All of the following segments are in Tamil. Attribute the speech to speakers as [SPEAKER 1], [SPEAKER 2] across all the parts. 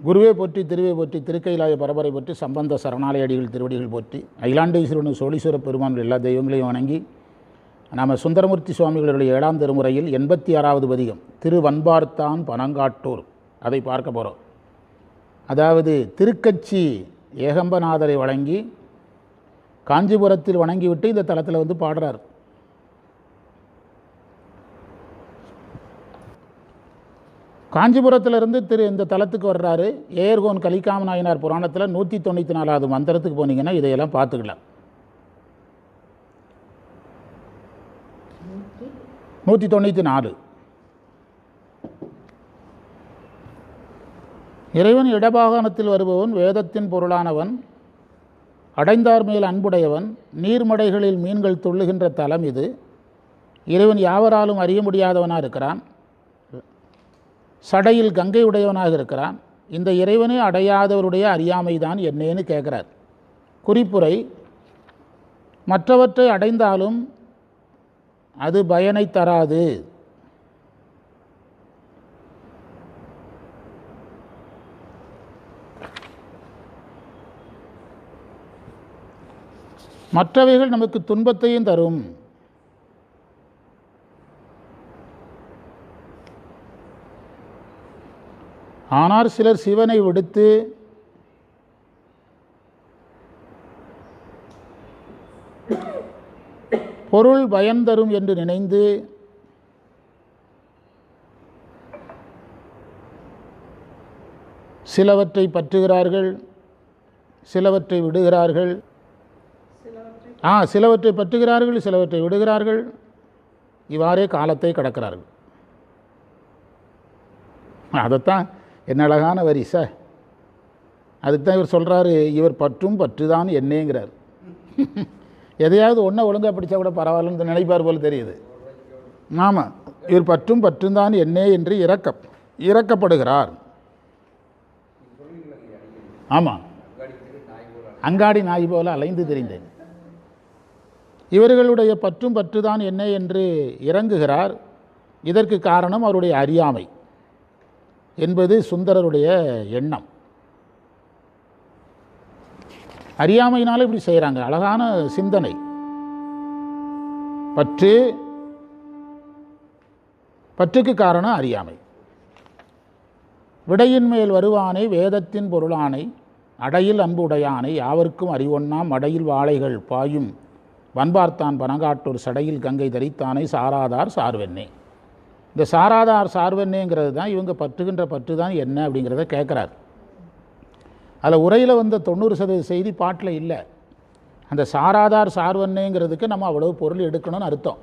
[SPEAKER 1] குருவே போற்றி திருவே போற்றி திருக்கைலாய பரபரை போற்றி சம்பந்த சரணாலய அடிகள் திருவடிகள் போற்றி அகிலாண்டேஸ்வரனு சோழீஸ்வர பெருமான் எல்லா தெய்வங்களையும் வணங்கி நாம் சுந்தரமூர்த்தி சுவாமிகளுடைய ஏழாம் திருமுறையில் எண்பத்தி ஆறாவது பதிகம் திருவன்பார்த்தான் பனங்காட்டூர் அதை பார்க்க போகிறோம் அதாவது திருக்கட்சி ஏகம்பநாதரை வழங்கி காஞ்சிபுரத்தில் வணங்கிவிட்டு இந்த தலத்தில் வந்து பாடுறார். காஞ்சிபுரத்திலிருந்து திரு இந்த தலத்துக்கு வர்றாரு ஏர்கோன் கலிக்காம நாயனார் புராணத்தில் நூற்றி தொண்ணூற்றி நாலாவது மந்திரத்துக்கு போனீங்கன்னா இதையெல்லாம் பார்த்துக்கலாம். நூற்றி தொண்ணூற்றி நாலு. இறைவன் இடபாகனத்தில் வருபவன் வேதத்தின் பொருளானவன் அடைந்தார் மேல் அன்புடையவன் நீர்மடைகளில் மீன்கள் துள்ளுகின்ற தலம் இது. இறைவன் யாவராலும் அறிய முடியாதவனாக இருக்கிறான். சடையில் கங்கை உடையவனாக இருக்கிறான். இந்த இறைவனை அடையாதவருடைய அறியாமை தான் என்னேன்னு கேட்குறார். குறிப்புரை மற்றவற்றை அடைந்தாலும் அது பயனை தராது. மற்றவைகள் நமக்கு துன்பத்தையும் தரும். ஆனால் சிலர் சிவனை விடுத்து பொருள் பயன் தரும் என்று நினைந்து சிலவற்றை பற்றுகிறார்கள் சிலவற்றை விடுகிறார்கள். ஆ சிலவற்றை பற்றுகிறார்கள் சிலவற்றை விடுகிறார்கள். இவ்வாறே காலத்தை கடக்கிறார்கள். அதைத்தான் என்ன அழகான வரி சார் அதுக்கு தான் இவர் சொல்கிறாரு இவர் பற்றும் பற்றுதான் என்னேங்கிறார். எதையாவது ஒன்றை ஒழுங்காக பிடிச்சா கூட பரவாயில்லன்னு நினைப்பார் போல் தெரியுது. ஆமாம் இவர் பற்றும் பற்றுந்தான் என்னே என்று இறக்க இறக்கப்படுகிறார் ஆமாம் அங்காடி நாய் போல அலைந்து தெரிந்தேன். இவர்களுடைய பற்றும் பற்றுதான் என்ன என்று இறங்குகிறார். இதற்கு காரணம் அவருடைய அறியாமை. என்பது சுந்தரருடைய எண்ணம். அறியாமையினால இப்படி செய்கிறாங்க அழகான சிந்தனை. பற்று பற்றுக்கு காரணம் அறியாமை. விடையின் மேல் வருவானை வேதத்தின் பொருளானை அடையில் அன்பு உடையானை யாவர்க்கும் அறிவொன்னாம் அடையில் வாழைகள் பாயும். வன்பார்த்தான் பனங்காட்டூர் சடையில் கங்கை தரித்தானை சாராதார் சார்வென்னே. இந்த சாராதார் சார்வென்னேங்கிறது தான் இவங்க பற்றுகின்ற பற்று தான் என்ன அப்படிங்கிறத கேட்குறார். அதில் உரையில் வந்த தொண்ணூறு சதவீத செய்தி பாட்டில் இல்லை. அந்த சாராதார் சார்வன்னேங்கிறதுக்கு நம்ம அவ்வளவு பொருள் எடுக்கணும்னு அர்த்தம்.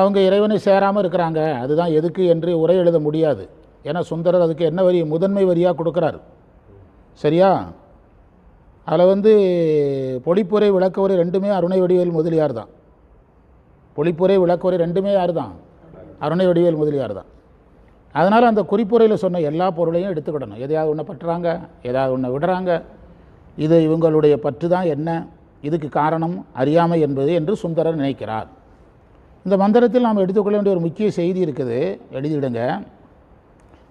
[SPEAKER 1] அவங்க இறைவனை சேராமல் இருக்கிறாங்க. அதுதான் எதுக்கு என்று உரை எழுத முடியாது. ஏன்னா சுந்தரர் அதுக்கு என்ன வரி? முதன்மை வரியாக கொடுக்குறார். சரியா? அதில் வந்து பொழிப்புரை விளக்கவுரை ரெண்டுமே அருணை வடிவேல் முதலியார் தான். பொழிப்புரை விளக்கவுரை ரெண்டுமே யார் தான்? அருணை வடிவேல் முதலியார் தான். அதனால் அந்த குறிப்புரையில் சொன்ன எல்லா பொருளையும் எடுத்துக்கிடணும். எதையாவது ஒன்று பற்றுறாங்க எதாவது ஒன்று விடுறாங்க. இது இவங்களுடைய பற்று தான் என்ன? இதுக்கு காரணம் அறியாமை என்பது என்று சுந்தரர் நினைக்கிறார். இந்த மந்திரத்தில் நாம் எடுத்துக்கொள்ள வேண்டிய ஒரு முக்கிய செய்தி இருக்குது. எழுதிவிடுங்க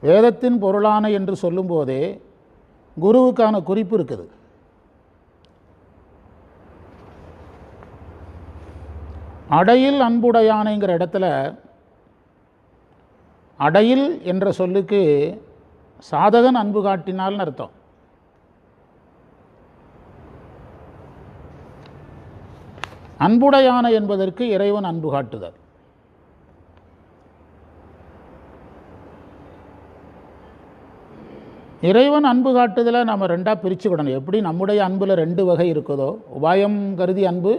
[SPEAKER 1] வேதத்தின் பொருளான என்று சொல்லும்போதே குருவுக்கான குறிப்பு இருக்குது. அடையில் அன்புடையானைங்கிற இடத்துல அடையில் என்ற சொல்லுக்கு சாதகன் அன்பு காட்டினால்னு அர்த்தம். அன்புடையான என்பதற்கு இறைவன் அன்பு காட்டுதல். இறைவன் அன்பு காட்டுதலை நம்ம ரெண்டாக பிரிச்சுக்கிடணும். எப்படி நம்முடைய அன்பில் ரெண்டு வகை இருக்குதோ உபாயம் கருதி அன்பு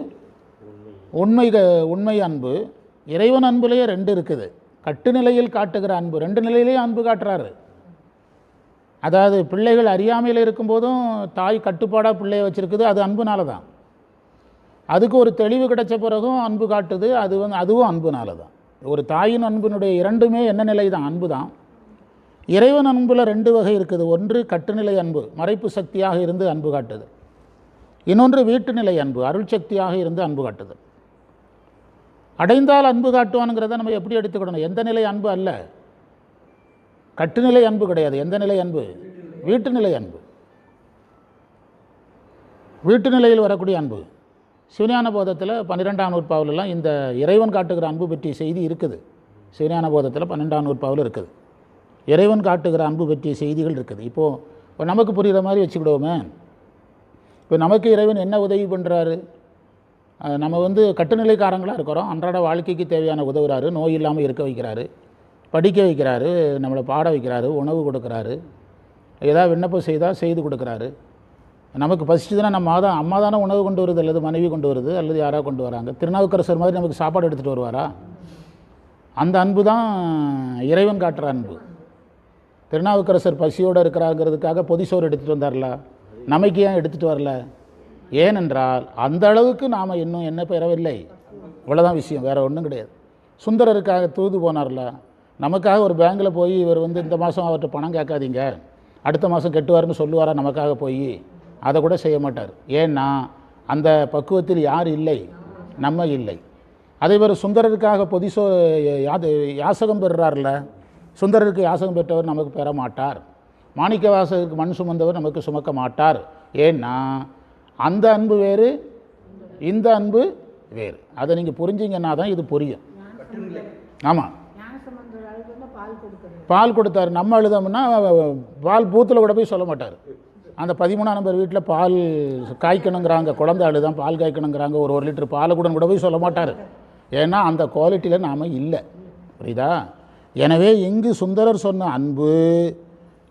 [SPEAKER 1] உண்மை க உண்மை அன்பு. இறைவன் அன்புலேயே ரெண்டு இருக்குது. கட்டுநிலையில் காட்டுகிற அன்பு. ரெண்டு நிலையிலேயும் அன்பு காட்டுறாரு. அதாவது பிள்ளைகள் அறியாமையில் இருக்கும்போதும் தாய் கட்டுப்பாடாக பிள்ளையை வச்சுருக்குது. அது அன்புனால தான் அதுக்கு ஒரு தெளிவு கிடைச்ச பிறகும் அன்பு காட்டுது. அது வந்து அதுவும் அன்புனால தான் ஒரு தாயின் அன்பினுடைய இரண்டுமே என்ன நிலை தான் அன்பு தான் இறைவன் அன்பில் ரெண்டு வகை இருக்குது. ஒன்று கட்டுநிலை அன்பு மறைப்பு சக்தியாக இருந்து அன்பு காட்டுது. இன்னொன்று வீட்டு நிலை அன்பு அருள் சக்தியாக இருந்து அன்பு காட்டுது. அடைந்தால் அன்பு காட்டுவானுங்கிறத நம்ம எப்படி எடுத்துக்கிடணும்? எந்த நிலை அன்பு அல்ல. கட்டுநிலை அன்பு கிடையாது. எந்த நிலை அன்பு? வீட்டு நிலை அன்பு. வீட்டு நிலையில் வரக்கூடிய அன்பு. சிவஞான போதத்தில் பன்னிரெண்டாம் நூற்பாவிலெலாம் இந்த இறைவன் காட்டுகிற அன்பு பற்றிய செய்தி இருக்குது. சிவஞான போதத்தில் பன்னெண்டாம் நூற்பாவில் இருக்குது. இறைவன் காட்டுகிற அன்பு பற்றிய செய்திகள் இருக்குது. இப்போது இப்போ நமக்கு புரிகிற மாதிரி வச்சுக்கிடுவோமே. இப்போ நமக்கு இறைவன் என்ன உதவி பண்ணுறாரு நம்ம வந்து கட்டுநிலைக்காரங்களாக இருக்கிறோம். அன்றாட வாழ்க்கைக்கு தேவையான உதவுறாரு நோய் இல்லாமல் இருக்க வைக்கிறாரு படிக்க வைக்கிறாரு நம்மளை பாட வைக்கிறாரு உணவு கொடுக்குறாரு ஏதாவது விண்ணப்பம் செய்தால் செய்து கொடுக்குறாரு. நமக்கு பசிச்சுதுன்னா நம்ம தான் அம்மா தானே உணவு கொண்டு வருது அல்லது மனைவி கொண்டு வருது அல்லது யாராவது கொண்டு வராங்க. திருநாவுக்கரசர் மாதிரி நமக்கு சாப்பாடு எடுத்துகிட்டு வருவாரா? அந்த அன்பு தான் இறைவன் காட்டுற அன்பு. திருநாவுக்கரசர் பசியோடு இருக்கிறாங்கிறதுக்காக பொதிசோறு எடுத்துகிட்டு வந்தார்ல? நமக்கு ஏன் எடுத்துகிட்டு வரல? ஏனென்றால் அந்த அளவுக்கு நாம் இன்னும் என்ன பெறவில்லை. இவ்வளோதான் விஷயம் வேறு ஒன்றும் கிடையாது. சுந்தரருக்காக தூது போனார்ல நமக்காக ஒரு பேங்கில் போய் இவர் வந்து இந்த மாதம் அவர்கிட்ட பணம் கேட்காதீங்க அடுத்த மாதம் கெட்டுவார்னு சொல்லுவாரா நமக்காக போய் அதை கூட செய்ய மாட்டார். ஏன்னா அந்த பக்குவத்தில் யார் இல்லை? நம்ம இல்லை. அதே மாதிரி சுந்தரருக்காக பொதிசோ யாது யாசகம் பெறுறார்ல சுந்தரருக்கு யாசகம் பெற்றவர் நமக்கு பெற மாட்டார் மாணிக்க வாசகருக்கு மண் சுமந்தவர் நமக்கு சுமக்க மாட்டார் ஏன்னா அந்த அன்பு வேறு இந்த அன்பு வேறு. அதை நீங்கள் புரிஞ்சிங்கன்னா தான் இது புரியும். ஆமாம்
[SPEAKER 2] பால்
[SPEAKER 1] கொடுத்தாரு. நம்ம அழுதோம்னா பால் பூத்தில் கூட போய் சொல்ல மாட்டார். அந்த பதிமூணாம் நம்பர் வீட்டில் பால் காய்க்கணுங்கிறாங்க. குழந்தை அழுதான் பால் காய்க்கணுங்கிறாங்க. ஒரு ஒரு லிட்டர் பாலை கூட கூட போய் சொல்ல மாட்டார். ஏன்னா அந்த குவாலிட்டியில் நாம் இல்லை. புரியுதா? எனவே இங்கு சுந்தரர் சொன்ன அன்பு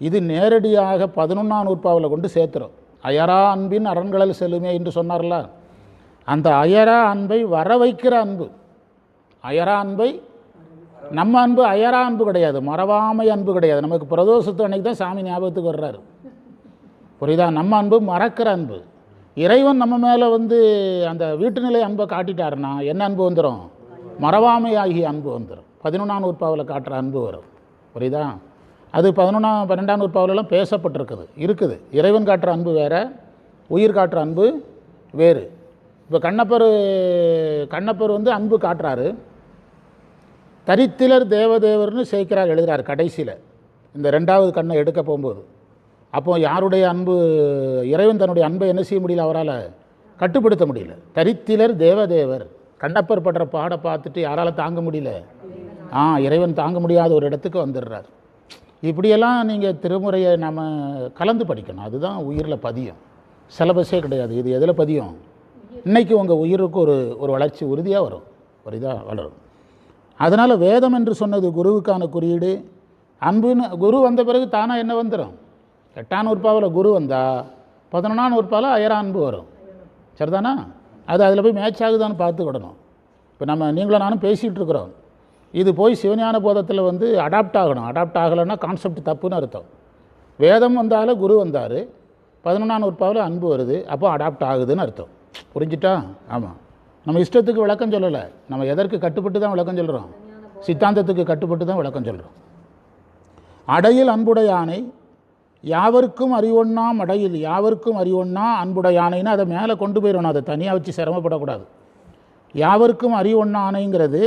[SPEAKER 1] இது நேரடியாக பதினொன்றாம் நூற்பாவில் கொண்டு சேர்த்துறோம் அயரா அன்பின் அரண்களில் செல்லுமே என்று சொன்னார்ல. அந்த அயரா அன்பை வர வைக்கிற அன்பு. அயரா அன்பை நம்ம அன்பு அயரா அன்பு கிடையாது மறவாமை அன்பு கிடையாது. நமக்கு பிரதோஷத்து அன்னைக்கு தான் சாமி ஞாபகத்துக்கு வர்றாரு. புரியுதா? நம்ம அன்பு மறக்கிற அன்பு. இறைவன் நம்ம மேலே வந்து அந்த வீட்டு நிலை அன்பை காட்டிட்டாருன்னா என்ன அன்பு வந்துடும் மறவாமை ஆகிய அன்பு வந்துடும் பதினொன்றாம் நூற்பாவில் காட்டுற அன்பு வரும். புரியுதா? அது பதினொன்றாம் பன்னெண்டாம் நூற்பாவிலலாம் பேசப்பட்டிருக்குது இருக்குது. இறைவன் காட்டுற அன்பு வேறு உயிர் காட்டுற அன்பு வேறு. இப்போ கண்ணப்பர் கண்ணப்பர் வந்து அன்பு காட்டுறாரு. தரித்திலர் தேவதேவர்னு சேர்க்கிறார் எழுதுகிறார் கடைசியில். இந்த ரெண்டாவது கண்ணை எடுக்க போகும்போது. அப்போ யாருடைய அன்பு இறைவன் தன்னுடைய அன்பை என்ன செய்ய முடியல அவரால்? கட்டுப்படுத்த முடியல. தரித்திலர் தேவதேவர். கண்ணப்பர் படுற பாட பார்த்துட்டு யாரால் தாங்க முடியல? ஆ இறைவன் தாங்க முடியாத ஒரு இடத்துக்கு வந்துடுறார். இப்படியெல்லாம் நீங்கள் திருமுறையை நம்ம கலந்து படிக்கணும். அதுதான் உயிரில் பதியும். சிலபஸே கிடையாது. இது எதில் பதியும்? இன்றைக்கி உங்கள் உயிருக்கு ஒரு ஒரு வளர்ச்சி உறுதியாக வரும். ஒரு இதாக வளரும். அதனால் வேதம் என்று சொன்னது குருவுக்கான குறியீடு. அன்புன்னு குரு வந்த பிறகு தானாக என்ன வந்துடும் எட்டாம் உறுப்பாவில் குரு வந்தால் பதினொன்றாம் உறுப்பாவில் அயரா அன்பு வரும். சரிதானா? அது அதில் போய் மேட்ச் ஆகுதான்னு பார்த்துக்கிடணும் இப்போ நம்ம நீங்களும் நானும் பேசிகிட்டு இருக்கிறோம். இது போய் சிவஞான போதத்தில் வந்து அடாப்ட் ஆகணும். அடாப்ட் ஆகலைன்னா கான்செப்ட் தப்புன்னு அர்த்தம். வேதம் வந்தாலும் குரு வந்தார். பதினொன்றாம் நூற்பாவில் அன்பு வருது. அப்போ அடாப்ட் ஆகுதுன்னு அர்த்தம். புரிஞ்சிட்டா? ஆமாம் நம்ம இஷ்டத்துக்கு விளக்கம் சொல்லலை. நம்ம எதற்கு கட்டுப்பட்டு தான் விளக்கம் சொல்கிறோம் சித்தாந்தத்துக்கு கட்டுப்பட்டு தான் விளக்கம் சொல்கிறோம் அடையில் அன்புடையானை யாவருக்கும் அறிவொன்னாம் அடையில் யாவருக்கும் அறிவொன்னா அன்புடையானைன்னு அதை மேலே கொண்டு போயிடணும். அதை தனியாக வச்சு சிரமப்படக்கூடாது. யாவருக்கும் அறிவொன்னானைங்கிறது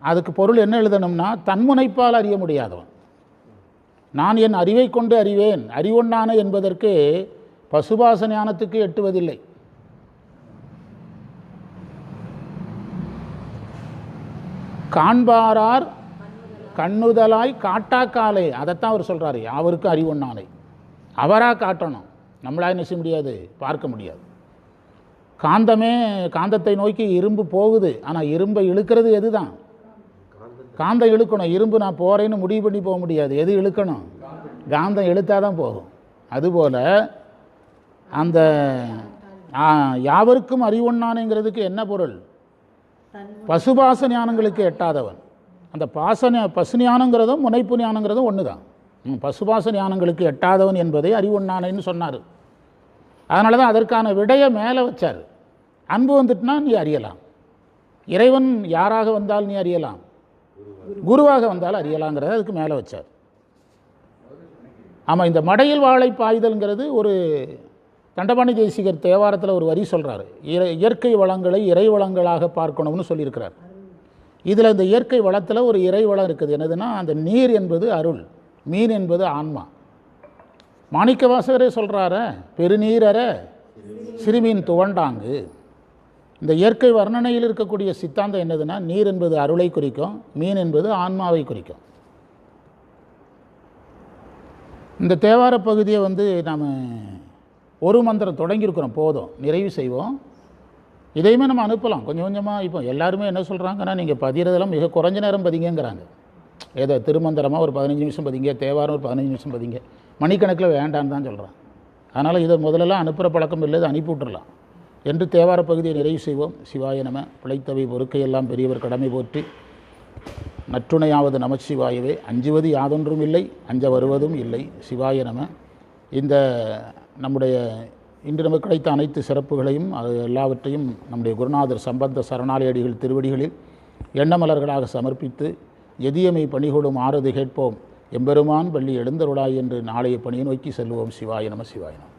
[SPEAKER 1] அதுக்கு பொருள் என்ன எழுதணும்னா தன்முனைப்பால் அறிய முடியாதவன். நான் என் அறிவை கொண்டு அறிவேன். அறிவொன்னான என்பதற்கு பசுபாச ஞானத்துக்கு எட்டுவதில்லை. காண்பாரார் கண்ணுதலாய் காட்டாக்காலே. அதைத்தான் அவர் சொல்கிறாரு யாவருக்கும் அறிவொன்னானை அவராக காட்டணும். நம்மளாக என்ன செய்ய முடியாது? பார்க்க முடியாது. காந்தமே காந்தத்தை நோக்கி இரும்பு போகுது. ஆனால் இரும்பை இழுக்கிறது எது தான் காந்தம் இழுக்கணும். இரும்பு நான் போகிறேன்னு முடிவு பண்ணி போக முடியாது. எது இழுக்கணும்? காந்தம் இழுத்தால் தான் போகும். அதுபோல் அந்த யாவருக்கும் அறிவுண்ணானுங்கிறதுக்கு என்ன பொருள்? பசுபாச ஞானங்களுக்கு எட்டாதவன். அந்த பாச பசு ஞானங்கிறதும் முனைப்பு ஞானங்கிறதும் ஒன்று தான் பசுபாச ஞானங்களுக்கு எட்டாதவன் என்பதை அறிவுண்ணானேன்னு சொன்னார். அதனால தான் அதற்கான விடையை மேலே வச்சார். அன்பு வந்துட்டுனா நீ அறியலாம். இறைவன் யாராக வந்தால் நீ அறியலாம். குருவாக வந்தால் அறியலாங்கிறத அதுக்கு மேலே வச்சார். ஆமாம் இந்த மடையில் வாழை பாய்தல்ங்கிறது ஒரு தண்டபாணி தேசிகர் தேவாரத்தில் ஒரு வரி சொல்கிறாரு இயற்கை வளங்களை இறை வளங்களாக பார்க்கணும்னு சொல்லியிருக்கிறார். இதில் இந்த இயற்கை வளத்தில் ஒரு இறை வளம் இருக்குது. என்னதுன்னா அந்த நீர் என்பது அருள் மீன் என்பது ஆன்மா. மாணிக்க வாசகரே சொல்கிறார பெருநீரற சிறுமீன் துவண்டாங்கு. இந்த இயற்கை வர்ணனையில் இருக்கக்கூடிய சித்தாந்தம் என்னதுன்னா நீர் என்பது அருளை குறிக்கும் மீன் என்பது ஆன்மாவை குறிக்கும். இந்த தேவார பகுதியை வந்து நாம் ஒரு மந்திரம் தொடங்கியிருக்கிறோம் போதும். நிறைவு செய்வோம். இதையுமே நம்ம அனுப்பலாம். கொஞ்சம் கொஞ்சமாக இப்போ எல்லாருமே என்ன சொல்கிறாங்கன்னா நீங்கள் பதிகிறதெல்லாம் மிக குறைஞ்ச நேரம் பதிங்கங்கிறாங்க. ஏதோ திருமந்திரமாக ஒரு பதினஞ்சு நிமிஷம் பதிங்க தேவாரம் ஒரு பதினஞ்சு நிமிஷம் பதிங்க. மணிக்கணக்கில் வேண்டான்னு தான் சொல்கிறேன் அதனால் இதை முதல்லலாம் அனுப்புகிற பழக்கம் இல்லை இதை அனுப்பி விட்டுறலாம். என்று தேவார பகுதியை நிறைவு செய்வோம். சிவாய நம. பிழைத்தவை பொறுக்கையெல்லாம் பெரியவர் கடமை போற்றி. நற்றுணையாவது நமச்சிவாயவே. அஞ்சுவது யாதொன்றும் இல்லை அஞ்ச வருவதும் இல்லை. சிவாய நம. இந்த நம்முடைய இன்று நமக்கு கிடைத்த அனைத்து சிறப்புகளையும் அது எல்லாவற்றையும் நம்முடைய குருநாதர் சம்பந்த சரணாலயடிகள் திருவடிகளில் எண்ணமலர்களாக சமர்ப்பித்து எதியமை பணிகொடும் ஆறுது கேட்போம். எம்பெருமான் பள்ளி எழுந்தருளாய் என்று நாளைய பணியை நோக்கி செல்வோம். சிவாய நம சிவாய நம.